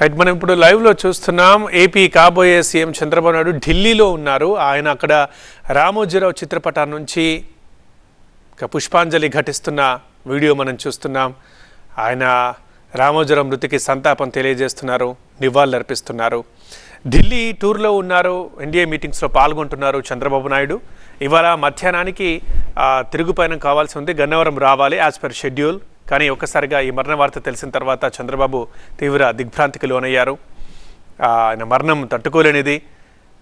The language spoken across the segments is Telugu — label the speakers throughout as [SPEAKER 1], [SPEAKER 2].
[SPEAKER 1] రైట్ మనం ఇప్పుడు లైవ్లో చూస్తున్నాం. ఏపీ కాబోయే సీఎం చంద్రబాబు నాయుడు ఢిల్లీలో ఉన్నారు. ఆయన అక్కడ రామోజీరావు చిత్రపటం నుంచి పుష్పాంజలి ఘటిస్తున్న వీడియో మనం చూస్తున్నాం. ఆయన రామోజీరావు మృతికి సంతాపం తెలియజేస్తున్నారు నివాళులర్పిస్తున్నారు. ఢిల్లీ టూర్లో ఉన్నారు ఎన్డీఏ మీటింగ్స్లో పాల్గొంటున్నారు చంద్రబాబు నాయుడు. ఇవాళ మధ్యాహ్నానికి తిరుగుపయనం కావాల్సి ఉంది. గన్నవరం రావాలి యాజ్ పర్ షెడ్యూల్. కానీ ఒక్కసారిగా ఈ మరణ వార్త తెలిసిన తర్వాత చంద్రబాబు తీవ్ర దిగ్భ్రాంతికి లోనయ్యారు. ఆయన మరణం తట్టుకోలేనిది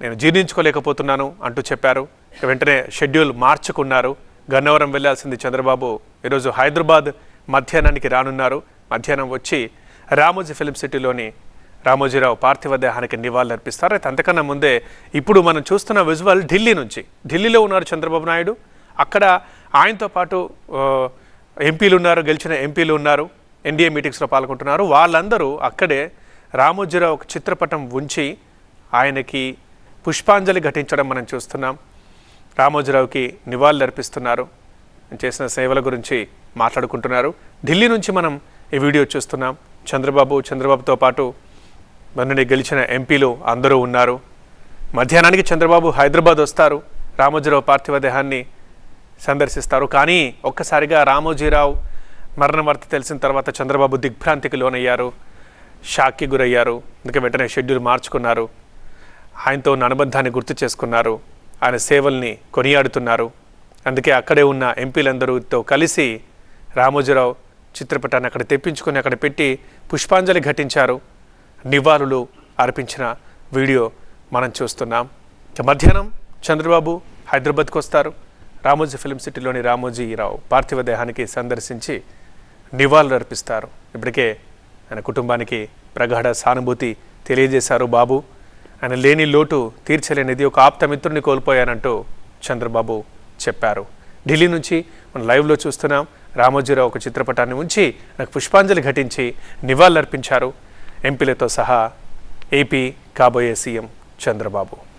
[SPEAKER 1] నేను జీర్ణించుకోలేకపోతున్నాను అంటూ చెప్పారు. వెంటనే షెడ్యూల్ మార్చుకున్నారు. గన్నవరం వెళ్ళాల్సింది చంద్రబాబు. ఈరోజు హైదరాబాద్ మధ్యాహ్నానికి రానున్నారు. మధ్యాహ్నం వచ్చి రామోజీ ఫిలిం సిటీలోని రామోజీరావు పార్థివ దేహానికి నివాళులర్పిస్తారు. అయితే అంతకన్నా ముందే ఇప్పుడు మనం చూస్తున్న విజువల్ ఢిల్లీ నుంచి. ఢిల్లీలో ఉన్నారు చంద్రబాబు నాయుడు. అక్కడ ఆయనతో పాటు ఎంపీలు ఉన్నారు గెలిచిన ఎంపీలు ఉన్నారు ఎన్డీఏ మీటింగ్స్లో పాల్గొంటున్నారు. వాళ్ళందరూ అక్కడే రామోజీరావు ఒక చిత్రపటం ఉంచి ఆయనకి పుష్పాంజలి ఘటించడం మనం చూస్తున్నాం. రామోజీరావుకి నివాళులు అర్పిస్తున్నారు చేసిన సేవల గురించి మాట్లాడుకుంటున్నారు. ఢిల్లీ నుంచి మనం ఈ వీడియో చూస్తున్నాం. చంద్రబాబు చంద్రబాబుతో పాటు మనని గెలిచిన ఎంపీలు అందరూ ఉన్నారు. మధ్యాహ్నానికి చంద్రబాబు హైదరాబాద్ వస్తారు. రామోజీరావు పార్థివ దేహాన్ని సందర్శిస్తారు. కానీ ఒక్కసారిగా రామోజీరావు మరణ వార్త తెలిసిన తర్వాత చంద్రబాబు దిగ్భ్రాంతికి లోనయ్యారు. షాక్కి గురయ్యారు. అందుకే వెంటనే షెడ్యూల్ మార్చుకున్నారు. ఆయనతో ఉన్న అనుబంధాన్ని గుర్తు చేసుకున్నారు. ఆయన సేవల్ని కొనియాడుతున్నారు. అందుకే అక్కడే ఉన్న ఎంపీలందరూతో కలిసి రామోజీరావు చిత్రపటాన్ని అక్కడ తెప్పించుకొని అక్కడ పెట్టి పుష్పాంజలి ఘటించారు. నివాళులు అర్పించిన వీడియో మనం చూస్తున్నాం. మధ్యాహ్నం చంద్రబాబు హైదరాబాద్కు వస్తారు. రామోజీ ఫిలిం సిటీలోని రామోజీరావు పార్థివ దేహానికి సందర్శించి నివాళులు అర్పిస్తారు ఇప్పటికే ఆయన కుటుంబానికి ప్రగాఢ సానుభూతి తెలియజేశారు బాబు. ఆయన లేని లోటు తీర్చలేనిది ఒక ఆప్తమిత్రుని కోల్పోయానంటూ చంద్రబాబు చెప్పారు. ఢిల్లీ నుంచి మనం లైవ్లో చూస్తున్నాం. రామోజీరావు ఒక చిత్రపటాన్ని ఉంచి నాకు పుష్పాంజలి ఘటించి నివాళులర్పించారు. ఎంపీలతో సహా ఏపీ కాబోయే సీఎం చంద్రబాబు.